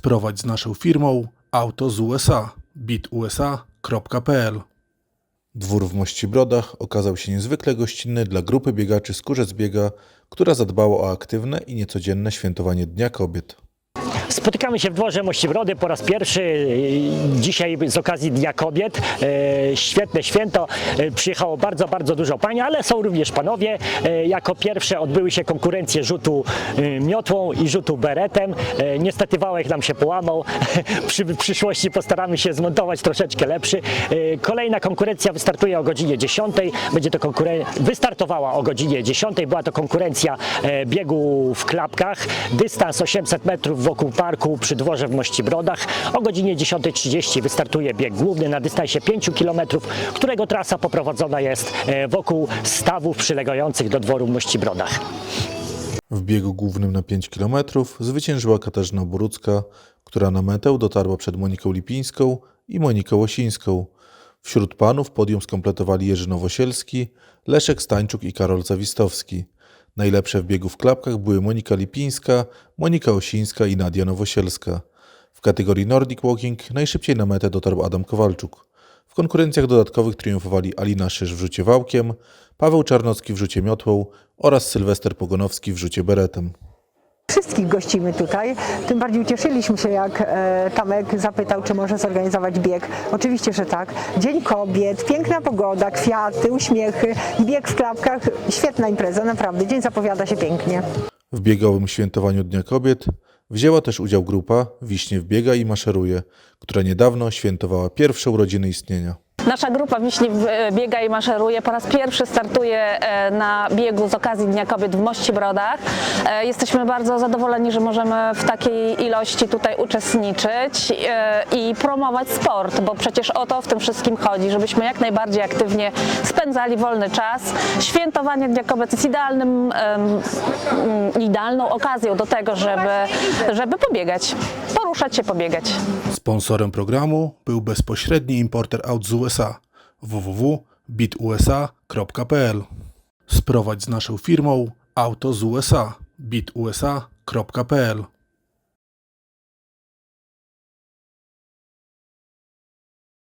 Sprowadź z naszą firmą auto z USA bitusa.pl Dwór w Mościbrodach okazał się niezwykle gościnny dla grupy biegaczy z Kurzec Biega, która zadbała o aktywne i niecodzienne świętowanie Dnia Kobiet. Spotykamy się w dworze Mościbrody po raz pierwszy e, dzisiaj z okazji Dnia Kobiet. E, Świetne święto. E, Przyjechało bardzo, bardzo dużo pań, ale są również panowie. Jako pierwsze odbyły się konkurencje rzutu miotłą i rzutu beretem. Niestety wałek nam się połamał. Przy przyszłości postaramy się zmontować troszeczkę lepszy. Kolejna konkurencja wystartuje o godzinie 10. Będzie to wystartowała o godzinie 10. Była to konkurencja e, biegu w klapkach. Dystans 800 metrów wokół parku przy dworze w Mościbrodach. O godzinie 10.30 wystartuje bieg główny na dystansie 5 km, którego trasa poprowadzona jest e, wokół stawów przylegających do dworu w Mościbrodach. W biegu głównym na 5 km zwyciężyła Katarzyna Borucka, która na metę dotarła przed Moniką Lipińską i Moniką Łosińską. Wśród panów podium skompletowali Jerzy Nowosielski, Leszek Stańczuk i Karol Zawistowski. Najlepsze w biegu w klapkach były Monika Lipińska, Monika Osińska i Nadia Nowosielska. W kategorii Nordic Walking najszybciej na metę dotarł Adam Kowalczuk. W konkurencjach dodatkowych triumfowali Alina Szysz w rzucie wałkiem, Paweł Czarnocki w rzucie miotłą oraz Sylwester Pogonowski w rzucie beretem. Wszystkich gościmy tutaj. Tym bardziej ucieszyliśmy się, jak e, Tamek zapytał, czy może zorganizować bieg. Oczywiście, że tak. Dzień kobiet, piękna pogoda, kwiaty, uśmiechy, bieg w klapkach. Świetna impreza, naprawdę. Dzień zapowiada się pięknie. W biegowym świętowaniu Dnia Kobiet wzięła też udział grupa Wiśnie Biega i Maszeruje, która niedawno świętowała pierwsze urodziny istnienia. Nasza grupa Wiśni w- biega i maszeruje. Po raz pierwszy startuje e, na biegu z okazji Dnia Kobiet w Mości Brodach. E, Jesteśmy bardzo zadowoleni, że możemy w takiej ilości tutaj uczestniczyć e, i promować sport, bo przecież o to w tym wszystkim chodzi, żebyśmy jak najbardziej aktywnie spędzali wolny czas. Świętowanie Dnia Kobiet jest idealnym, idealną okazją do tego, żeby, żeby pobiegać, poruszać się, pobiegać. Sponsorem programu był bezpośredni importer aut z USA www.bitusa.pl Sprowadź z naszą firmą auto z USA bitusa.pl